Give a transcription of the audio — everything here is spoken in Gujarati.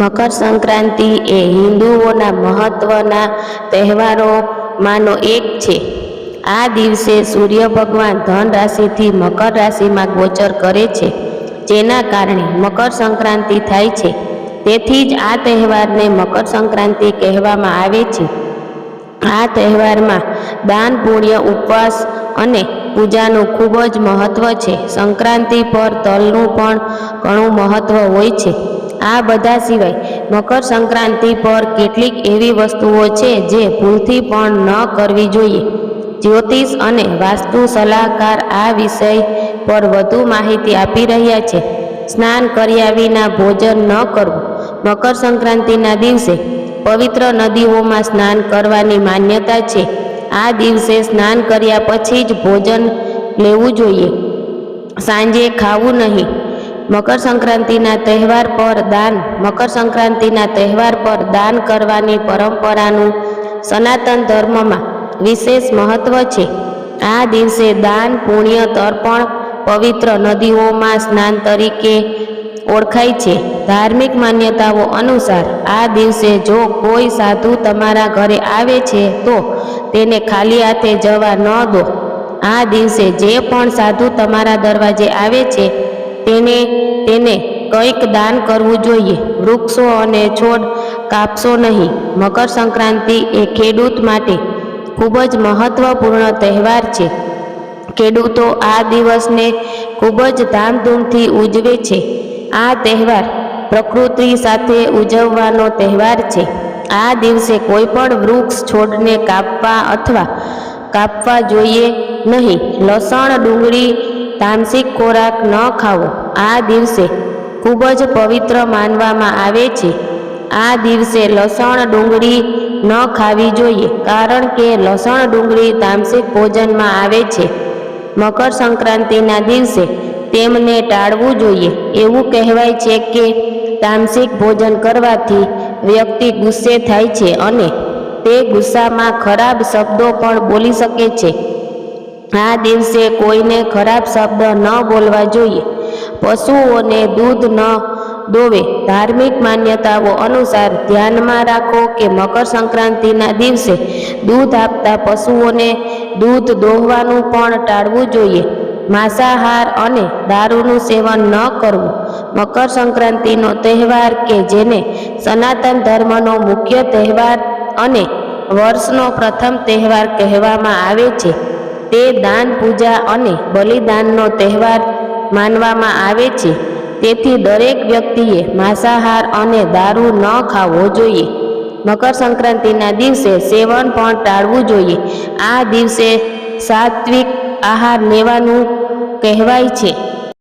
મકર સંક્રાંતિ એ હિન્દુઓના મહત્વના તહેવારોમાંનો એક છે. આ દિવસે સૂર્ય ભગવાન ધન રાશિથી મકર રાશિમાં ગોચર કરે છે, જેના કારણે મકર સંક્રાંતિ થાય છે. તેથી જ આ તહેવારને મકર સંક્રાંતિ કહેવામાં આવે છે. આ તહેવારમાં દાન, પુણ્ય, ઉપવાસ અને પૂજાનું ખૂબ જ મહત્વ છે. સંક્રાંતિ પર તલનું પણ ઘણું મહત્વ હોય છે. આ બધા સિવાય મકર સંક્રાંતિ પર કેટલીક એવી વસ્તુઓ છે જે ભૂલથી પણ ન કરવી જોઈએ. જ્યોતિષ અને વાસ્તુ સલાહકાર આ વિષય પર વધુ માહિતી આપી રહ્યા છે. સ્નાન કર્યા વિના ભોજન ન કરવું. મકર સંક્રાંતિના દિવસે પવિત્ર નદીઓમાં સ્નાન કરવાની માન્યતા છે. આ દિવસે સ્નાન કર્યા પછી જ ભોજન લેવું જોઈએ. સાંજે ખાવું નહીં. મકર સંક્રાંતિના તહેવાર પર દાન, મકર સંક્રાંતિના તહેવાર પર દાન કરવાની પરંપરાનું સનાતન ધર્મમાં વિશેષ મહત્વ છે. આ દિવસે દાન, પુણ્ય, તર્પણ પવિત્ર નદીઓમાં સ્નાન તરીકે ઓળખાય છે. ધાર્મિક માન્યતાઓ અનુસાર આ દિવસે જો કોઈ સાધુ તમારા ઘરે આવે છે તો તેને ખાલી હાથે જવા ન દો. આ દિવસે જે પણ સાધુ તમારા દરવાજે આવે છે તેને તેને કંઈક દાન કરવું જોઈએ. વૃક્ષો અને છોડ કાપશો નહીં. મકર સંક્રાંતિ એ ખેડૂત માટે ખૂબ જ મહત્વપૂર્ણ તહેવાર છે. ખેડૂતો આ દિવસને ખૂબ જ ધામધૂમથી ઉજવે છે. આ તહેવાર પ્રકૃતિ સાથે ઉજવવાનો તહેવાર છે. આ દિવસે કોઈ પણ વૃક્ષ છોડને કાપવા અથવા કાપવા જોઈએ નહીં. લસણ, ડુંગળી તામસિક ખોરાક ન ખાવો. આ દિવસે ખૂબ જ પવિત્ર માનવામાં આવે છે. આ દિવસે લસણ ડુંગળી ન ખાવી જોઈએ કારણ કે લસણ ડુંગળી તામસિક ભોજનમાં આવે છે. મકર સંક્રાંતિના દિવસે તેમને ટાળવું જોઈએ. એવું કહેવાય છે કે તામસિક ભોજન કરવાથી વ્યક્તિ ગુસ્સે થાય છે અને તે ગુસ્સામાં ખરાબ શબ્દો પણ બોલી શકે છે. આ દિવસે કોઈને ખરાબ શબ્દ ન બોલવા જોઈએ. પશુઓને દૂધ ન દોવે. ધાર્મિક માન્યતાઓ અનુસાર ધ્યાનમાં રાખો કે મકર સંક્રાંતિના દિવસે દૂધ આપતા પશુઓને દૂધ દોહવાનું પણ ટાળવું જોઈએ. માંસાહાર અને દારૂનું સેવન ન કરવું. મકર સંક્રાંતિનો તહેવાર કે જેને સનાતન ધર્મનો મુખ્ય તહેવાર અને વર્ષનો પ્રથમ તહેવાર કહેવામાં આવે છે. તે દાન પૂજા અને બલિદાનનો તહેવાર માનવામાં આવે છે. તેથી દરેક વ્યક્તિએ માંસાહાર અને દારૂ ન ખાવો જોઈએ. મકર સંક્રાંતિના દિવસે સેવન પણ ટાળવું જોઈએ. આ દિવસે સાત્વિક આહાર લેવાનું કહેવાય છે.